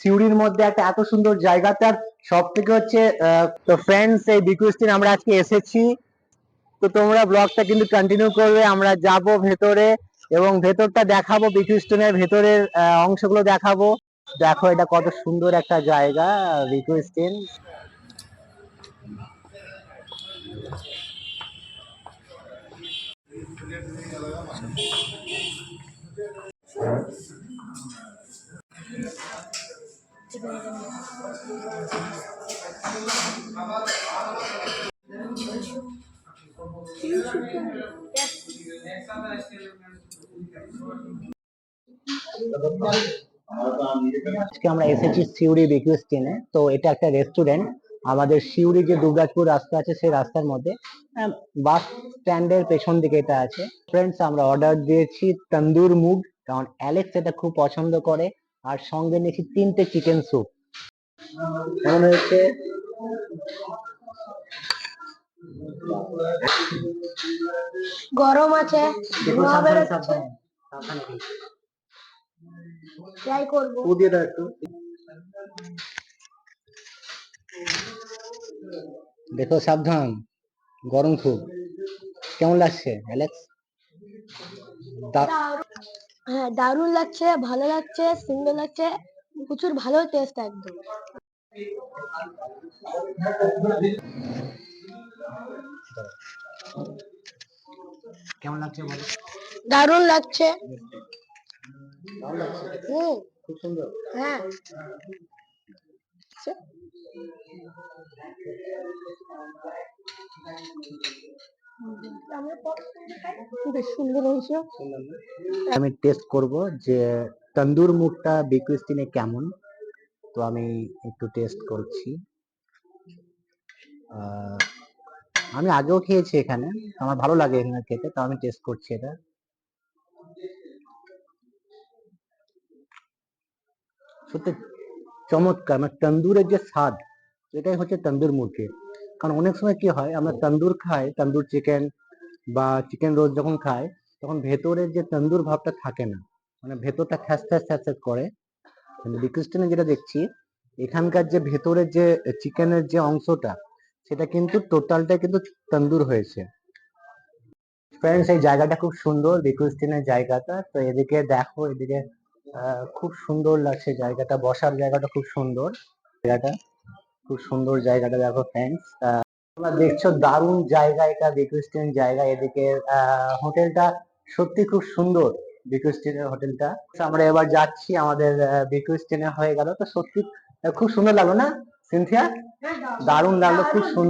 সিউড়ির মধ্যে একটা এত সুন্দর জায়গা তার সব থেকে হচ্ছে তো ফ্রেন্ডস এই বিকুস্টিন আমরা আজকে এসেছি। তো তোমরা ব্লগটা কিন্তু কন্টিনিউ করবে, আমরা যাব ভেতরে এবং ভেতরটা দেখাবো বিকুস্টনের ভেতরের অংশগুলো দেখাবো। দেখো এটা কত সুন্দর একটা জায়গা বিকুস্টিন আজকে আমরা এসেছি সিউড়ি বিকুস্টিনে তো এটা একটা রেস্টুরেন্ট আমাদের সিউড়ি যে দুর্গাপুর রাস্তা আছে, সেই রাস্তার মধ্যে বাস স্ট্যান্ডের পেছন দিকে এটা আছে। ফ্রেন্ডস আমরা অর্ডার দিয়েছি তন্দুর মুগ। কারণ অ্যালেক্স এটা খুব পছন্দ করে। আর সঙ্গে নিয়েছি তিনটে চিকেন স্যুপ কেমন হয়েছে? গরম আছে। ট্রাই করব। দিয়ে দাও একটু। দেখো সাবধান। গরম খুব। কেমন লাগছে অ্যালেক্স? দা- হ্যাঁ দারুণ লাগছে ভালো লাগছে সুন্দর লাগছে প্রচুর ভালো টেস্ট একদম। কেমন লাগছে বলো? দারুণ লাগছে। হুম। খুব সুন্দর। হ্যাঁ। বেশ সুন্দর হয়েছে। আমি টেস্ট করব যে তন্দুর মুখটা বিকুইস্টিনে কেমন। তো আমি একটু টেস্ট করছি। আহ, আমি আগেও খেয়েছি এখানে। আমার ভালো লাগে এখানে খেতে তো আমি টেস্ট করছি এটা। সত্যি চমৎকার মানে তন্দুরের যে স্বাদ এটাই হচ্ছে তন্দুর মুরগি কারণ অনেক সময় কি হয়, আমরা তন্দুর খাই, তন্দুর চিকেন বা চিকেন রোল যখন খাই, তখন ভেতরের যে তন্দুর ভাবটা থাকে না মানে ভেতরটা থ্যাস থ্যাস থ্যাস করে। বিক্রিস্টনে যেটা দেখছি, এখানকার যে ভেতরের যে চিকেনের যে অংশটা, সেটা কিন্তু টোটালটা কিন্তু তন্দুর হয়েছে। ফ্রেন্ডস এই জায়গাটা খুব সুন্দর বিক্রিস্টিনের জায়গাটা। তো এদিকে দেখো, এদিকে খুব সুন্দর লাগছে জায়গাটা, বসার জায়গাটা খুব সুন্দর। জায়গাটা খুব সুন্দর জায়গাটা দেখো ফ্রেন্ডস তোমরা দেখছ দারুণ জায়গা এটা বিকুস্টিন জায়গা। এদিকে হোটেলটা সত্যি খুব সুন্দর বিকুস্টিনের হোটেলটা আমরা এবার যাচ্ছি আমাদের বিকুস্টিনে হয়ে গেল। তো সত্যি খুব সুন্দর লাগল না, সিনথিয়া? দারুণ লাগল, খুব সুন্দর।